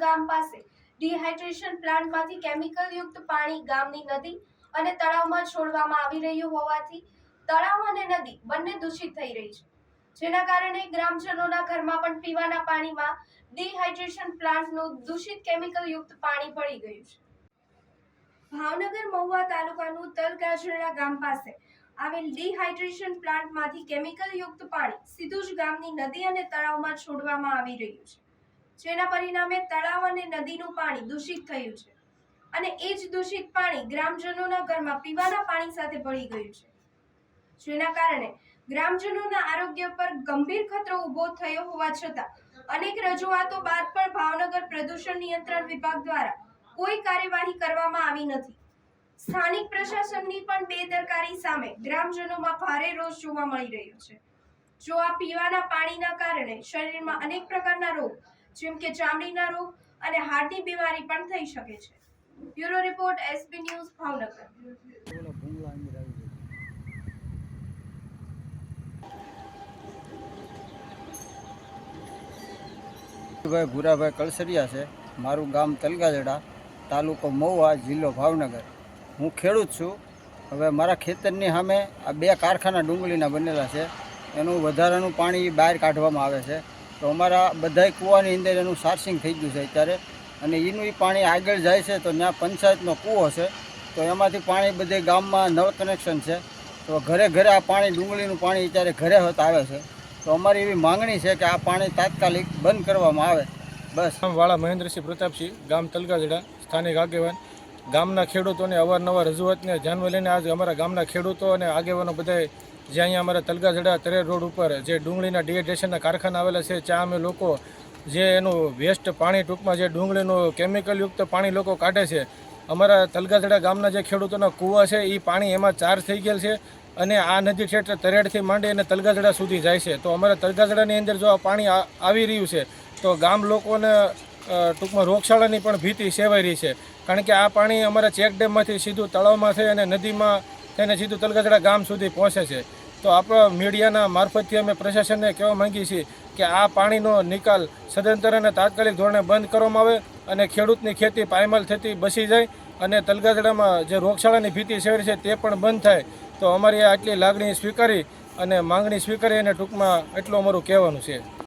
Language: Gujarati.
ગામ પાસે ડિહાઇડ્રેશન પ્લાન્ટમાંથી કેમિકલયુક્ત પાણી ગામની નદી અને તળાવમાં છોડવામાં આવી રહ્યું હોવાથી તળાવ અને નદી બંને દૂષિત થઈ રહી છે. જેના કારણે ગ્રામજનોના ઘરમાં પણ પીવાના પાણીમાં ડિહાઇડ્રેશન પ્લાન્ટનું દૂષિત કેમિકલ યુક્ત પાણી ભળી ગયું છે. ભાવનગર મહુવા તાલુકાનું તલગાજરડા ગામ પાસે આવેલ ડિહાઇડ્રેશન પ્લાન્ટમાંથી કેમિકલયુક્ત પાણી સીધું જ ગામની નદી અને તળાવમાં છોડવામાં આવી રહ્યું છે. જેના પરિણામે તળાવ અને નદીનું પાણી દૂષિત થયું છે. અને એ જ દૂષિત પાણી ગ્રામજનોના ઘરમાં પીવાના પાણી સાથે ભળી ગયું છે. જેના કારણે ગ્રામજનોના આરોગ્ય પર ગંભીર ખતરો ઊભો થયો હોવા છતાં અનેક રજૂઆતો બાદ પણ ભાવનગર પ્રદૂષણ નિયંત્રણ વિભાગ દ્વારા કોઈ કાર્યવાહી કરવામાં આવી નથી. સ્થાનિક પ્રશાસનની પણ બેદરકારી સામે ગ્રામજનોમાં ભારે રોષ જોવા મળી રહ્યો છે. જો આ પીવાના પાણીના કારણે શરીરમાં અનેક પ્રકારના રોગ જેમ કે ચામડીના રોગ અને હાર્ટની બીમારી પણ થઈ શકે છે. Bureau report SB news Bhavnagar. ભાઈ ભૂરાભાઈ કળસરિયા છે. મારું ગામ તલગાજડા, તાલુકો મહુવા, જિલ્લો ભાવનગર. હું ખેડૂત છું. હવે મારા ખેતરની સામે આ બે કારખાના ડુંગળીના બનેલા છે. એનું વધારાનું પાણી બહાર કાઢવામાં આવે છે. તો અમારા બધાય કૂવાની અંદર એનું સાર્સિંગ થઈ ગયું છે અત્યારે. અને એનું એ પાણી આગળ જાય છે તો ત્યાં પંચાયતનો કૂવો છે તો એમાંથી પાણી બધે ગામમાં નળ કનેક્શન છે. તો ઘરે ઘરે આ પાણી, ડુંગળીનું પાણી અત્યારે ઘરે હોત આવે છે. તો અમારી એવી માંગણી છે કે આ પાણી તાત્કાલિક બંધ કરવામાં આવે. બસ. વાળા મહેન્દ્રસિંહ પ્રતાપસિંહ, ગામ તલગાજડા, સ્થાનિક આગેવાન ગામના ખેડૂતોને અવારનવાર રજૂઆતને ધ્યાનમાં લઈને આજે અમારા ગામના ખેડૂતો અને આગેવાનો બધાએ જે અહીંયા અમારા તલગાજડા તરેર રોડ ઉપર જે ડુંગળીના ડિહાઇડ્રેશનના કારખાના આવેલા છે, ત્યાં અમે લોકો જે એનું વેસ્ટ પાણી ટૂંકમાં જે ડુંગળીનું કેમિકલયુક્ત પાણી લોકો કાઢે છે. અમારા તલગાજડા ગામના જે ખેડૂતોના કૂવા છે એ પાણી એમાં ચાર્જ થઈ ગયેલ છે અને આ નદી ક્ષેત્ર તરેડથી માંડી અને તલગાજડા સુધી જાય છે. તો અમારા તલગાજડાની અંદર જો આ પાણી આવી રહ્યું છે, તો ગામ લોકોને ટૂંકમાં રોગશાળાની પણ ભીતિ સેવાઈ રહી છે. કારણ કે આ પાણી અમારા ચેક ડેમમાંથી સીધું તળાવમાં થઈ અને નદીમાં થઈને સીધું તલગજડા ગામ સુધી પહોંચે છે. તો આપણા મીડિયાના મારફતથી અમે પ્રશાસનને કહેવા માંગીએ છીએ કે આ પાણીનો નિકાલ સદંતર અને તાત્કાલિક ધોરણે બંધ કરવામાં આવે અને ખેડૂતની ખેતી પાયમાલ થતી બસી જાય અને તલગાજડામાં જે રોગશાળાની ભીતિ સેવાય છે તે પણ બંધ થાય. તો અમારી આટલી લાગણી સ્વીકારી અને માંગણી સ્વીકારી અને ટૂંકમાં એટલું અમારું કહેવાનું છે.